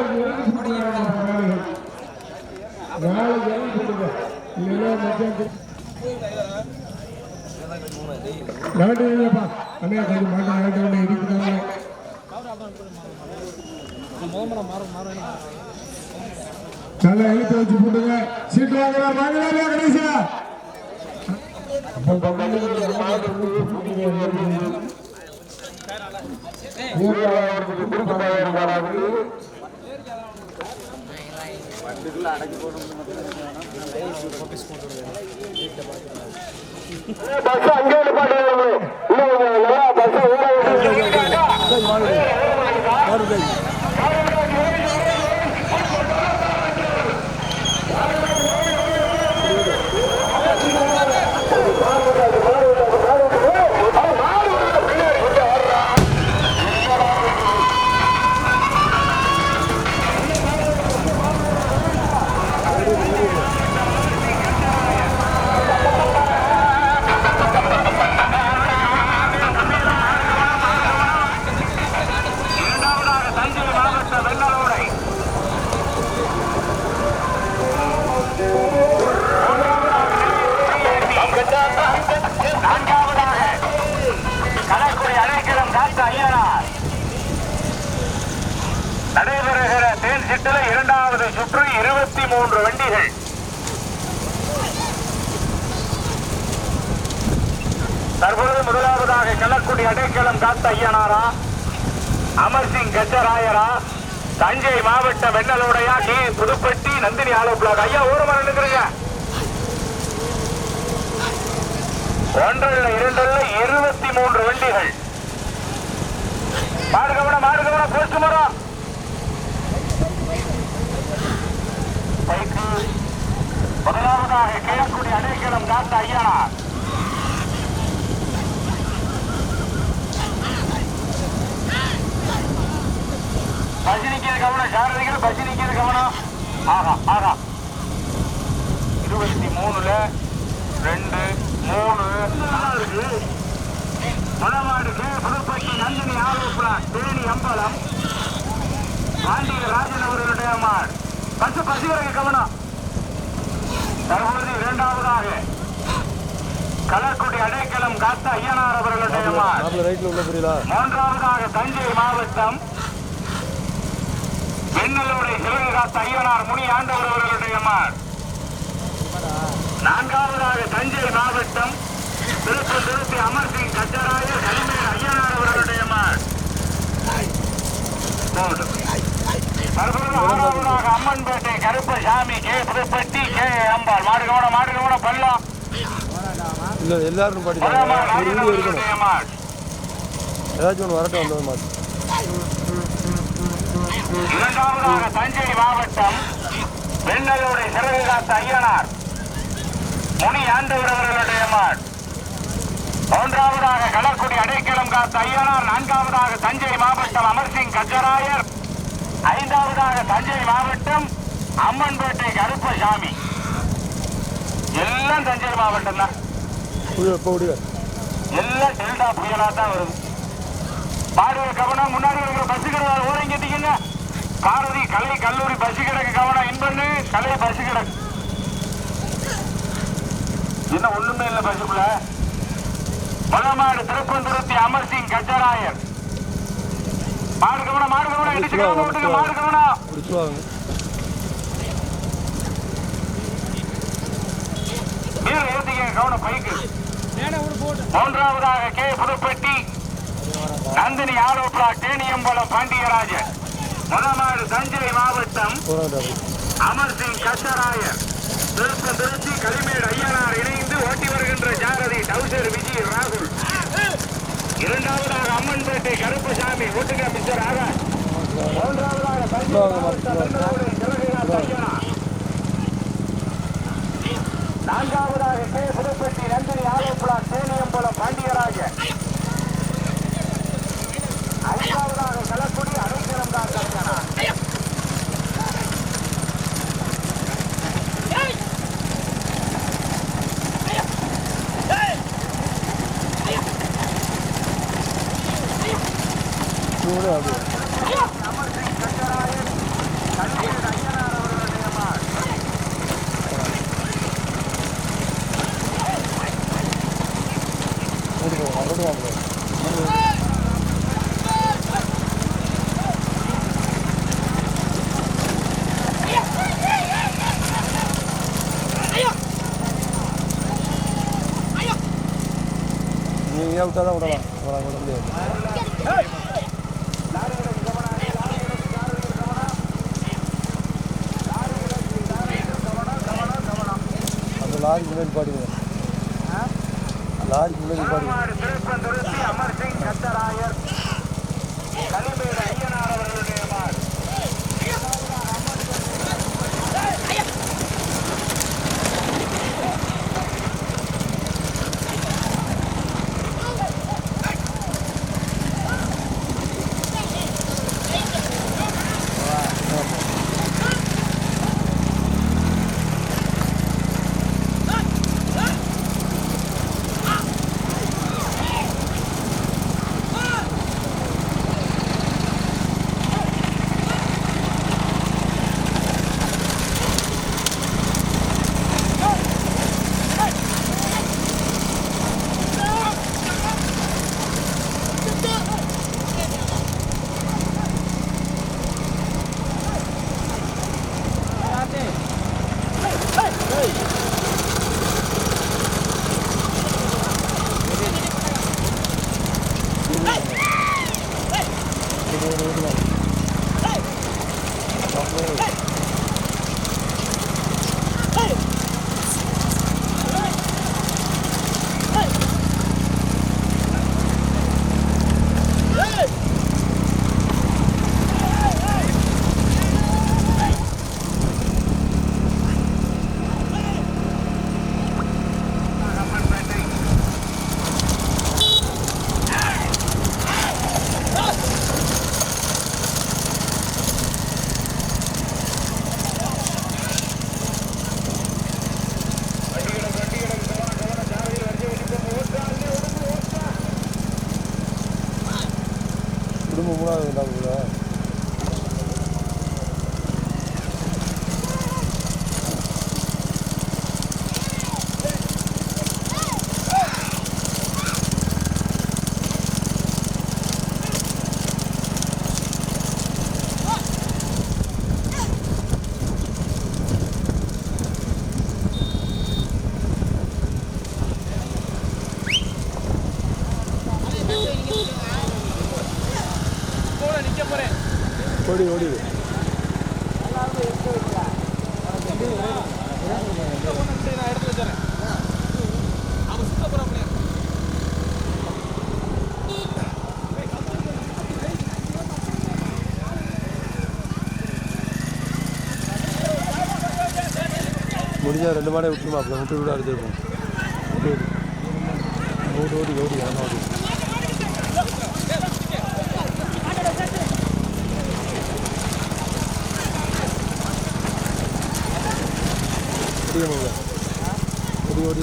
இங்கே நிற்கிறோம் நாளைக்கு இறங்கி போட்டுங்க இல்லைன்னா மத்தியானம் கொஞ்சம் மாட்டை நாட்டு ஒன்று இருக்குதாங்க நல்லா இழுத்து வச்சு போட்டுங்க சீட்டு வாங்கலாம் வாங்கலாமா கணேசா பஸ் அங்கே நிப்பாட்டிடுவாங்க இன்னும் நல்லா பஸ் இருபத்தி மூன்று வண்டிகள். தற்பொழுது முதலாவதாக கள்ளக்குடி அடைக்கலம் காத்த ஐயனாரா அமர்சிங் கஜராயரா தஞ்சை மாவட்ட வெண்ணலோடையா டி புதுப்பட்டி நந்தினி ஆலோபிளாக. ஐயா ஓரமாக நிற்கிறீங்க ஒன்றல்ல இரண்டல்ல இருபத்தி மூன்று வண்டிகள். மாடு கவனம் மாடு கவனம் போஸ்ட் மரம் பைக்கு முதலாவதாக கேட்கக்கூடிய அடைக்கலம் காத்த ஐயனார் நிக்கிறது கவனம் சாரதிகள் பசினிக்கிற கவனம். ஆகா ஆகா. இருபத்தி மூணுல ரெண்டு மூணு. நாலு புதுப்பட்டி நந்தினி ஆரோப்புலா தேனி அம்பலம். பாண்டிய ராஜன் அவர்களுடைய மாடு. பசு பசுகிறக்கு கவனம். இரண்டாவதாக கலக்குடி அடைக்கலம் காத்த ஐயனார் அவர்களுடைய மூன்றாவதாக தஞ்சை மாவட்டம் வெண்ணலோடை சிவகாத்த ஐயனார் முனி ஆண்டவர் அவர்களுடைய நான்காவதாக தஞ்சை மாவட்டம் திருப்பூர் திருப்பி அமர்சிங் கஜராய கலிமேல் ஐயனார் அவர்களுடைய மார். மூன்று. தற்பொழுது ஆறாவதாக அம்மன்பேட்டை கருப்பசாமி புதுப்பட்டி கே அம்பாள். மாடு கவனம் மாடு கவனம் பள்ளம் இல்ல எல்லாரும் ஒரு இருக்கணும். மார் ஏதாச்சும் ஒன்று வரட்டும் வந்தது மாதிரி இரண்டாவதாக தஞ்சை மாவட்டம் வெண்ணலோடை சிறகு காத்த ஐயனார். முனி ஆண்டவர் அவர்களுடைய மாட். மூன்றாவதாக களக்குடி அடைக்கலம் காத்த ஐயனார். நான்காவதாக தஞ்சை மாவட்டம் அமர்சிங் கஜராயர். ஐந்தாவதாக தஞ்சை மாவட்டம் அம்மன்பேட்டை கருப்பசாமி. எல்லாம் தஞ்சை மாவட்டம் தான் எல்லாம் டெல்டா புயலா தான் வருது. பாடுவ கவனம் முன்னாடி இருக்கிற பஸ் கிடக்கு ஓரம் கேட்டீங்க பாரதி கலை கல்லூரி பஸ் கிடக்கு கவனம் இன்பண்ணு கலை பஸ் கிடக்கு. இன்னும் ஒண்ணுமே இல்ல பஸ்ஸுக்குள்ள மலமாடு திருப்பந்துருத்தி அமர்சிங் கஜராயர். மாடு கவனம் மாடு கவனம் மாடு கவனம். பிடிச்சுவாங்க நீர் கவனம் பைக்கு. மூன்றாவதாக கே புதுப்பட்டி நந்தினி ஆலோப்ரா தேனியம்பலம் பாண்டியராஜன். முதமாடு தஞ்சை மாவட்டம் அமர் சிங் கச்சராயர். திருப்பம் திருச்சி களிமேடு ஐயனார் இணைந்து ஓட்டி வருகின்ற ஜாரதி டவுசர் விஜய் ராகுல். இரண்டாவதாக அம்மன்பேட்டை கருப்பசாமி ஓட்டுங்க மிஸ்டர் ஆகாஷ். மூன்றாவதாக தஞ்சை மாவட்டம் வெள்ளலோடு சிவகிராஸ் ஐயனார். நான்காவதாக கே. புதுப்பட்டி நீங்களே விட்டால் தான் விடலாம். விட முடியாது லாரி குடும்பம் ஓடி ஓடி. முடிஞ்சா ரெண்டு மாடை விட்டுருமா அப்புறம் விட்டு விட அடிச்சிருப்போம் ஓடி ஓடி. ஓடி ஆமாம் ஓடி. ஓடிய ஓடி ஓடி.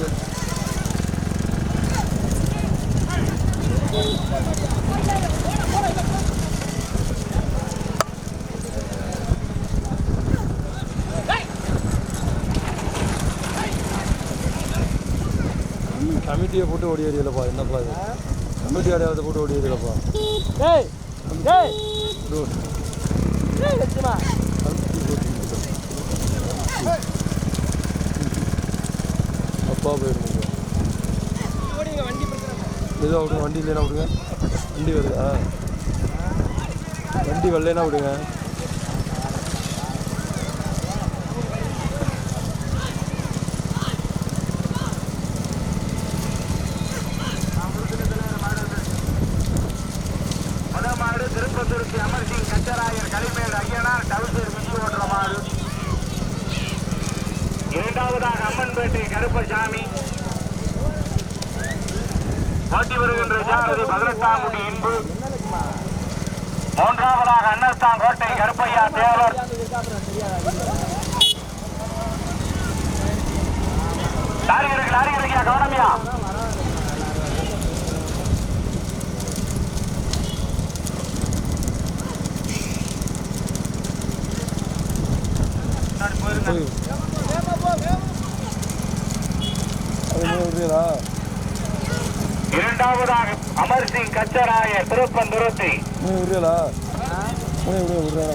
கமிட்டியை போட்டு ஓடி ஏறியலப்பா. என்னப்பா இது? கமிட்டி அடையாளத்தை போட்டு ஓடி ஏறியலப்பா? டேய் டேய். டேய் லட்சுமா போயிடுங்க ஓடிங்க வண்டி பிரச்சனை விடுங்க வண்டி இல்லைன்னா விடுங்க. வண்டி வருதா? வண்டி வரலைன்னா விடுங்க முத மாடு திருப்பந்துருத்தி அமர் சிங் கச்சராயர் களிமேடு ஐயனார் டவுசர் விஜி ஓட்டுற மாடு இரண்டாவதாக அம்மன்பேட்டை கருப்பசாமி ஜானதி பதினெட்டாம் குடி இன்பு. மூன்றாவதாக அன்னஸ்தான் கோட்டை கருப்பையா தேவர். லாரி இருக்கு லாரி இருக்கியா கவனமியா போய். அது நீ விடுறீங்களா இரண்டாவதாக அமர் சிங் கச்சராய கச்சராயர் விடுறா விடுறா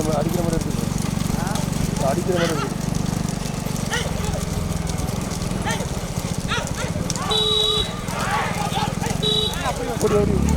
அடிக்கிற அடிக்கிற மாதிரி இருக்குது அடிக்கிற மாதிரி இருக்குது அப்படி அப்படி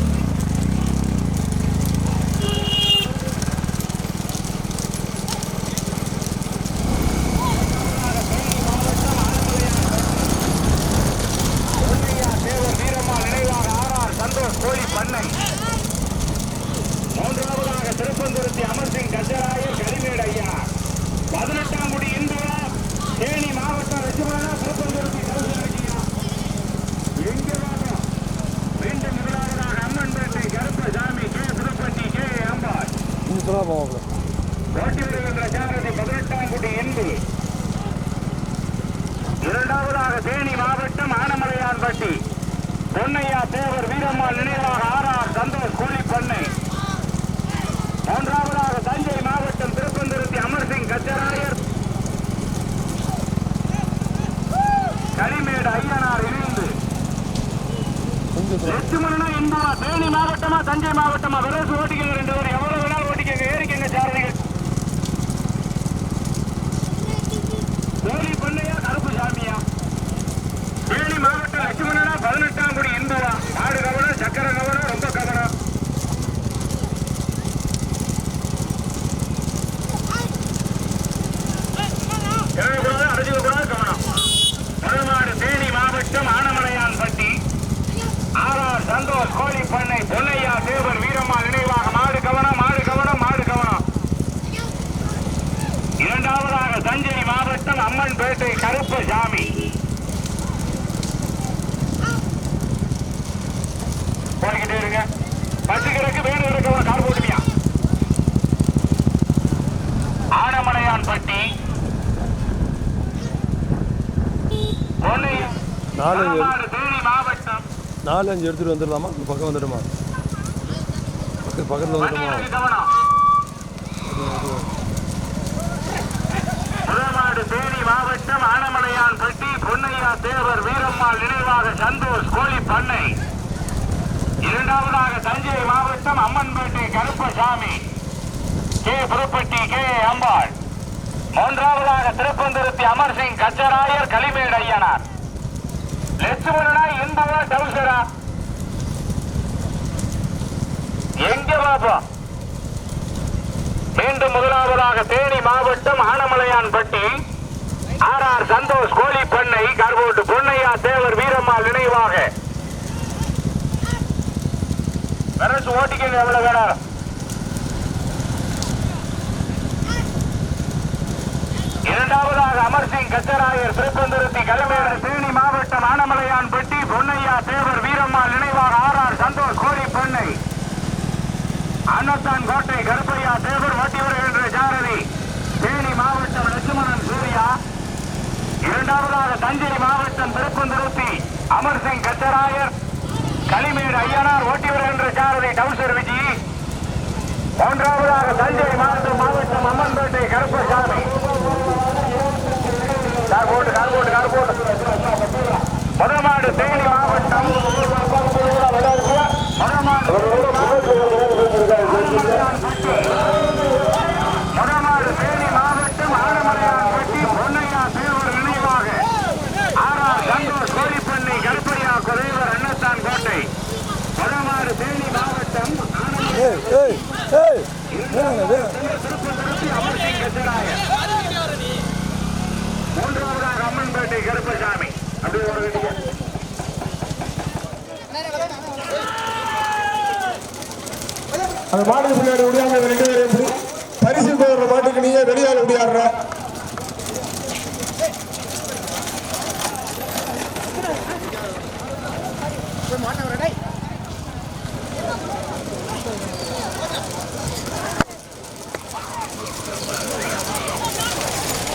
நாலு தமிழ்நாடு தேனி மாவட்டம். நாலு அஞ்சு எடுத்துகிட்டு வந்துடலாமா? இந்த பக்கம் வந்துடுமா? பக்கத்து பக்கத்தில் வந்துடுமா? மாவட்டம் ஆனமலையான் பட்டி பொன்னையா தேவர் வீரம்மாள் நினைவாக சந்தோஷ் கோழி பண்ணை. இரண்டாவதாக தஞ்சை மாவட்டம் அம்மன்பேட்டை கருப்பசாமி. கே. புதுப்பட்டி கே. அம்பாள். மூன்றாவதாக திருப்பந்திருத்தி அமர்சிங் கச்சராயர் களிமேடு ஐயனார். லட்சுமணனா டபுள் டவுசரா எங்க பாபா? மீண்டும் முதலாவதாக தேனி மாவட்டம் ஆனமலையான் பட்டி. ஆர் ஆர் சந்தோஷ் கோழி பண்ணை கருவோட்டு பொன்னையா தேவர் வீரம்மாள் நினைவாக. வரசு ஓட்டிக்கங்க எவ்வளவு வேணாலும் இரண்டாவதாக அமர்சிங் கச்சராயர் திருப்பந்துருத்தி கலைமேடு தேனி மாவட்டம் ஆனமலையான் பெட்டி பொன்னையா தேவர் வீரம்மாள் நினைவாக ஆர் ஆர் சந்தோஷ் கோழி பொன்னை. அன்னத்தான் கோட்டை கருப்பையா தேவர் ஓட்டி வருகின்ற ஜாரதி தேனி மாவட்டம் லட்சுமணன் சூர்யா. இரண்டாவதாக தஞ்சை மாவட்டம் திருப்பந்திருத்தி அமர்சிங் கச்சராயர் களிமேடு ஐயனார் ஓட்டி வருகின்ற ஜாரதி டவுசர் விஜி. மூன்றாவதாக தஞ்சை மாவட்டம் மாவட்டம் அம்மன்பேட்டை கருப்பசாமி கார் போட்டு கார் போட்டு கார் போட்டு முதமாடு தேனி மாவட்டம் முதமாடு முதமாடு தேனி மாவட்டம் ஆனமலையான்பட்டி பொன்னையா தேவர் நினைவாக ஆர்ஆர் சந்தோஷ் கோழிப்பண்ணை கருப்படியா குறைவர் அன்னத்தான் கோட்டை முதமாடு தேனி மாவட்டம் ஏய் ஏய் ஏய் வேணாங்க வேணாம் திருப்பதி அமர்சிங் கச்சராயர் மூன்றாவதாக அம்மன்பேட்டை கருப்பசாமி அப்படியே ஒரு வேண்டிய அந்த மாடுக்கு பின்னாடி உடையாமல் ரெண்டு